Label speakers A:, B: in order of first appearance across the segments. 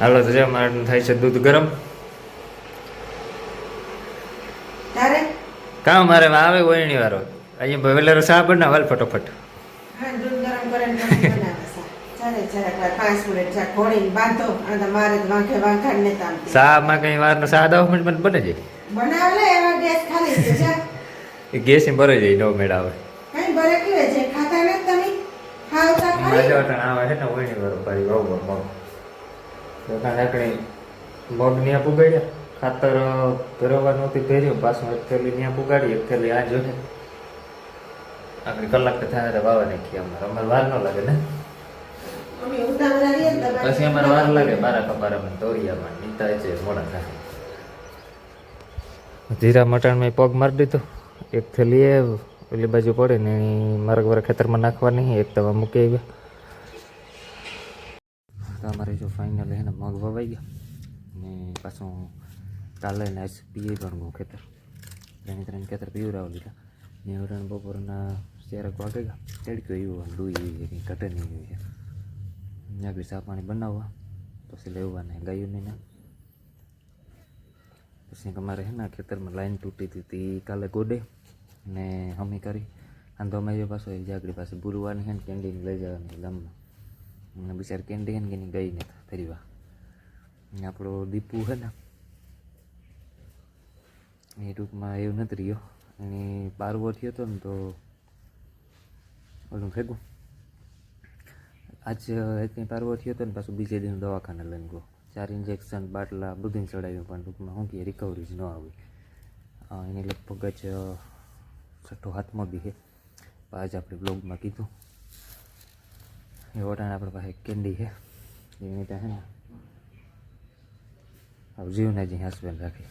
A: હાલો તો જો મારે થાય છે દૂધ ગરમ. કામ મારે આવે ઓયણી વાળો અહીંયા વેલેરો સા બનાવ વાલ ફટોફટ.
B: હા દૂધ ગરમ કરીને પછી બનાવે સા. ચાલે ચાલે વાર ને
A: સામાં કઈ સા મિનિટ મને બને જાય
B: ગેસ
A: ગેસ ભરાઈ જાય નો મેળ આવે.
B: કઈ
A: મજા આવે છે ને ઓયણી વાળો ભાઈ બહુ મગ તો કાંઈ આપણે મગ ન્યા પુગાડ્યા. ખાતર ભરવા નહોતી ભેર્યું પાછું એક થેલી ન્યા પુગાડી એક થેલી આ જોડે આપણે કલાક થાય તો વાવા નાખીએ અમારે. અમારે વાર ન લાગે ને. પછી અમારે વાર લાગે. મારા કપારામાં દોરિયામાં નીતા છે મોડા થાય. જીરા મટાણમાં પગ મારી દીધો. એક થેલી એ ઓલી બાજુ પડે ને એની મારા મારા ખેતરમાં નાખવાની એક તવા મૂકી આવ્યા. તો અમારે જો ફાઇનલ એને મગ વવાઈ ગયા. ને પાછું કાલે ને પીએ પણ ગયું ખેતર. ત્રણે ત્રણ ખેતર પીવડાવી લીધા. ને હરણ બપોરના ચારક વાગે ગયા. તડક્યો એવું ડૂઈ કંઈ ઘટે નહીં હોય છે. આગળ ચા પાણી બનાવવા. પછી લેવાના ગાયું ને. પછી અમારે હે ને ખેતરમાં લાઈન તૂટી હતી, તે કાલે ગોડે. ને હમી કરી. આંધો અમારી પાછો એક જાગડી પાસે બુરવાની છે ને કેન્ડીને લઈ જવાની ગામમાં. અને બિચાર કેન્ડી હે ને ગઈ ને ફરીવા આપણો દીપુ હે ને, એ ટૂંકમાં એવું નથી રહ્યો. એની પારવો થયો હતો ને તો ઓલું ફેંકું આજ એકની પારવો થયો હતો ને પાછું બીજે દિન દવાખાને લઈને ગયો. ચાર ઇન્જેક્શન બાટલા, બધું ચડાવ્યું, પણ ટૂંકમાં શું કે રિકવરી જ ન આવી. એની લગભગ જ છઠ્ઠો હાથમાં બી છે આજ આપણે બ્લોગમાં કીધું. એ વટાણ આપણી પાસે કેન્ડી છે એની ત્યાં છે ને જીવને જ હસબેન્ડ રાખે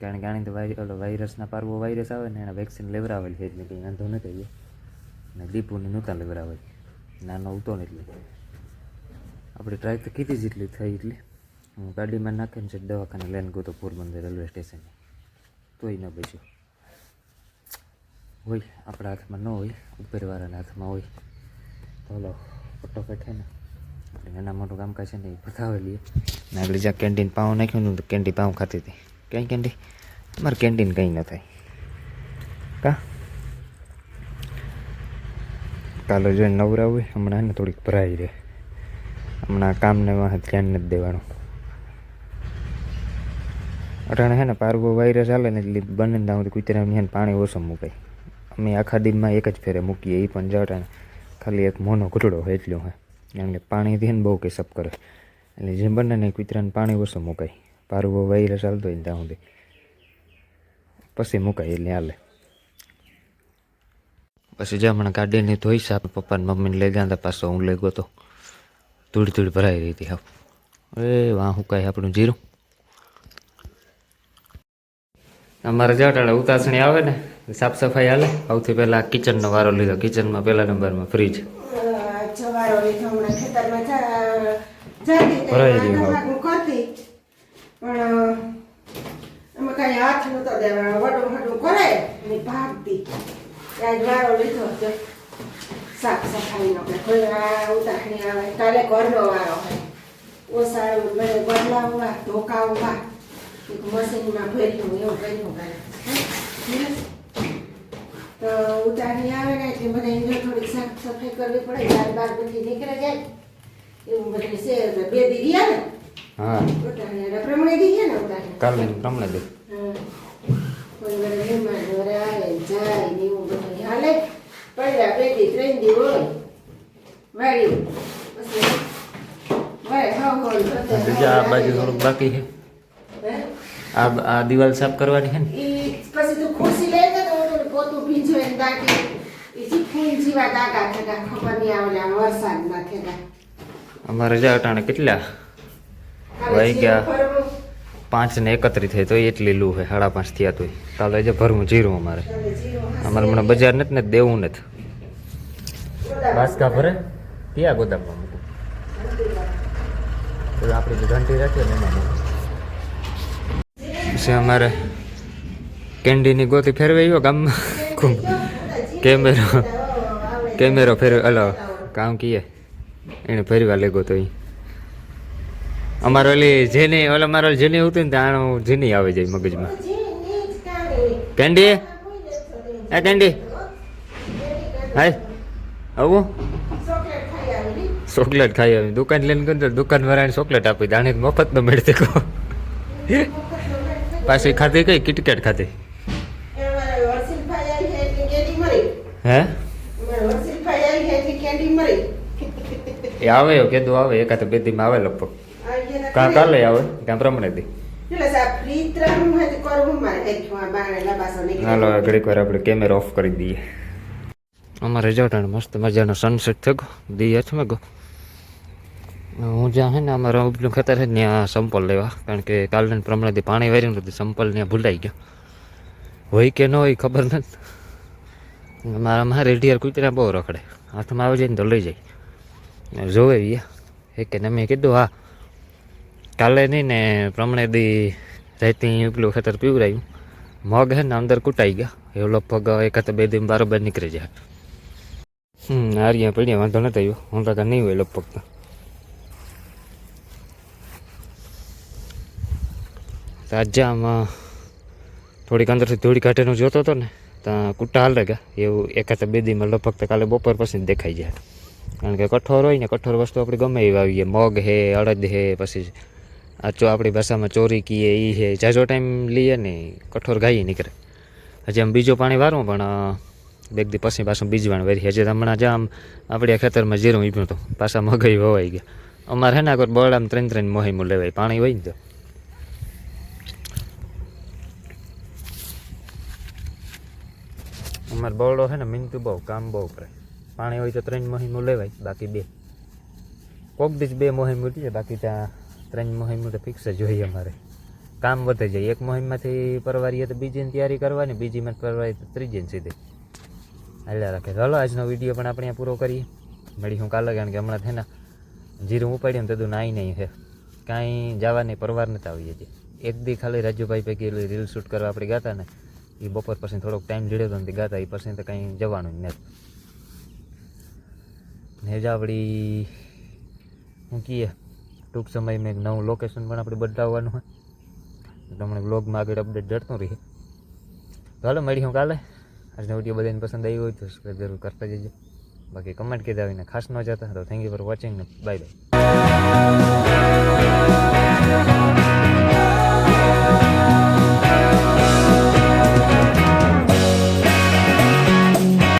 A: કારણ કે આની તો ઓલો વાયરસના પારવો વાયરસ આવે ને એના વેક્સિન લેવડાવેલી છે એટલે કંઈ વાંધો નથી આવ્યો અને દીપુને નહોતા લેવડાવેલી નાનો ઉતો ને એટલે આપણે ટ્રાય તો કીધી જેટલી થઈ એટલી હું ગાડીમાં નાખીને છે દવાખાને લઈને ગયો તો પોરબંદર રેલવે સ્ટેશને તોય ન બચ્યો હોય આપણા હાથમાં ન હોય ઉપરવાળાના હાથમાં હોય તો ફટોફટ છે ને આપણે નાના મોટું કામકાજ છે ને એ પતાવી લઈએ ને આગળ જ્યાં કેન્ટીન પાઉં નાખ્યું ને તો કેન્ટીન પાઉં ખાતી હતી. કઈ કેન્ટી તમારે કેન્ટીન કંઈ ન થાય. કા? કાલે જોઈને હોય, હમણાં ને થોડીક ભરાઈ રહે. હમણાં કામને ધ્યાન નથી દેવાનું. અટાણે છે ને પારવો વાયરસ ચાલે ને એટલે બને ત્યાં કૂતરાની પાણી ઓછું મૂકાય. અમે આખા દિનમાં એક જ ફેરે મૂકીએ એ પણ જટાણે. ખાલી એક મોનો ઘૂંટડો હોય એટલો હોય. કારણ કે પાણીથી ને બહુ કેસપ કરે. એટલે જેમ બને ને કૂતરાને પાણી ઓછું મુકાય. પારવો વાયરસ ચાલતો હોય ત્યાં સુધી. પછી મુકાય એટલે હાલે. પછી જે હમણાં ગાડીને ધોઈ સાપ પપ્પાને મમ્મીને લઈ ગયા હતા, પાછો હું લઈ ગયો તો ધૂળ ધૂળ ભરાઈ રહી હતી હા એ વાહ, હું કાંઈ આપણું જીરું? અમારે જટાડે ઉતાસણી આવે ને સાફ સફાઈ હાલે. સૌથી પહેલાં કિચનનો વારો લીધો. કિચનમાં પહેલા નંબરમાં ફ્રીજ ભરાઈ ગયું
B: કરતી પણ એમાં કાંઈ ભાગતી ત્યાં વારો લીધો તો સાફ સફાઈનો કે કોઈ આ આવે કાલે ઘરનો વારો હોય ઓસાળું બધે બદલાવવા મશીનમાં ભર્યું એવું કર્યું કરે હે? તો ઉતારી આવે ને એટલે બધા એને થોડીક સાફ સફાઈ કરવી પડે ચાર બાર બધી નીકળે જાય. એવું બધું છે બે દી રહ્યા ને?
A: હા.
B: ઉતારી પ્રમાણે દી ગયા ને ઉતારી?
A: કાલે તમને દે.
B: કોઈ વાર મહેમાન ઘરે આવે જાય ને એવું બધું હાલે. પડ્યા બે દી ત્રણ દી હોય વાળી પછી વાય હા હોય
A: બીજા બાજુ થોડુંક બાકી છે. આ આ દિવાલ સાફ કરવાની છે ને?
B: પછી તો ખુરશી લઈ ગયો તો પોતું ભીંજ્યું એને દાટી ઈ ફૂલ જીવા દાગા થતા ખબર નહીં આવે આમ વરસાદમાં થતા
A: અમારે જા અટાણે કેટલા? વહી ગયા. પાંચ ને એકત્રીસ થઈ તો એટલી લૂ હોય સાડા પાંચ થયા તો કાલે જે ભરવું જીરું અમારે. અમારે મને બજાર નથી ને દેવું નથી. બાસકા ભરે? ક્યાં ગોદામમાં મૂકું? આપણે ઘંટી રાખીએ ને એમાં પછી અમારે કેન્ડીની ગોતી ફેરવાઈ ગયો ગામમાં. કેમેરો કેમેરો ફેરવે અલો કામ કીએ. એને ફેરવા લેગો તો અમારો અમારે ઓલી જેની ઓલા મારો જેની હતું ને ત્યાં જેની આવે જાય મગજમાં. કેન્ડી? એ કેન્ડી? હાય આવું.
B: ચોકલેટ ખાઈ
A: આવી દુકાન લઈને ગયો દુકાન વાળાને ચોકલેટ આપી. દાણે મફત ન મળતી કહો પાછી ખાધી કઈ? કિટકેટ ખાધી. હે. એ આવે એવું કીધું આવે. એકાદ બે દીમાં આવે લગભગ. કાં કાલે આવે? કાં પ્રમાણે દી. હાલો ઘડીક વાર આપણે કેમેરા ઓફ કરી દઈએ. અમારે જટાણ મસ્ત મજાનો સનસેટ થયો દી હાથમાં ગયો હું જ્યાં હે ને અમારા ઉપલું ખેતર છે ત્યાં સંપલ લેવા. કારણ કે કાલને પ્રમાણેથી પાણી વાર્યું નથી સંપલ ત્યાં ભૂલાઈ ગયો. હોય કે ન હોય ખબર નથી. મારા મારે રેઢિયાર કૂતરા બહુ રખડે. હાથમાં આવી જાય ને તો લઈ જાય. જોવે એ કે મેં કીધું, હા, કાલે નહીં ને પ્રમાણે દી રાતે ઉપલું ખેતર પીવરાયું. મગ હે ને અંદર કૂટાઈ ગયા. એ લગભગ એકાદ બે દિન બારોબાર નીકળી જાય. હમ, આર્યા પડ્યા, વાંધો નથી આવ્યો હું તો નહીં હોય લગભગ તો આજે આમાં થોડીક અંદરથી ધૂળી કાઢીનું જોતો હતો ને ત્યાં કૂટા હાલે ગયા એવું એકાદ બે દીમાં લગભગ તો કાલે બપોર પછી જ દેખાઈ જાય. કારણ કે કઠોર હોય ને, કઠોર વસ્તુ આપણે ગમે એવી આવીએ મગ હે, અડદ હે, પછી આ ચો આપણી ભાષામાં ચોરી કીએ એ હે. જાજો ટાઈમ લઈએ ને, કઠોર ગાઈ નીકળે. હજી આમ બીજું પાણી વારું પણ બે દી પછી પાછું બીજવાણ વેરી હજી હમણાં હમણાં આમ આપણે ખેતરમાં જીરું ઈપ્યું હતું. પાછા મગઈ વવાઈ ગયા. અમારે હે કોઈ બળ આમ ત્રણ ત્રણ મોહિમું લેવાય. પાણી હોય ને તો. અમારે બળડો છે ને મિનતું બહુ કામ બહુ કરે. પાણી હોય તો ત્રણ મોહિમો લેવાય, બાકી બે. કોક દીજ બે મોહિમ ઉઠી જાય, બાકી ત્યાં ત્રણ મોહિમ તો ફિક્સ જ જોઈએ અમારે. કામ વધે જાય. એક મોહિમમાંથી પરવારીએ તો બીજીની તૈયારી કરવાની બીજીમાં પરવારી તો ત્રીજીને સીધી. હાલ્યા રાખે. ચાલો આજનો વીડિયો પણ આપણે પૂરો કરીએ. મળી હું કાલે, કારણ કે હમણાં છે ને જીરું ઉપાડ્યું ને તો નાઈ નહીં છે. કાંઈ જવાની પરવાર નથી આવી હજી એક દી ખાલી રાજુભાઈ પૈકી રીલ શૂટ કરવા આપણે ગાતા ને એ બપોર પછી થોડોક ટાઈમ લીધો હતો ને ગાતા એ પછી તો કંઈ જવાનું જ નથી. ને જ આપણી શું કહીએ ટૂંક સમયમાં એક નવું લોકેશન પણ આપણે બદલાવવાનું હોય. તમને બ્લોગમાં આગળ અપડેટ જડતું રહીએ. ચાલો મળી હું કાલે. આજનો વીડિયો બધાને પસંદ આવ્યો હોય તો સબસ્ક્રાઈબ જરૂર કરતા જજો. બાકી કમેન્ટ કીધા આવીને ખાસ ન જતા, તો થેન્ક યુ ફોર વોચિંગ ને બાય બાય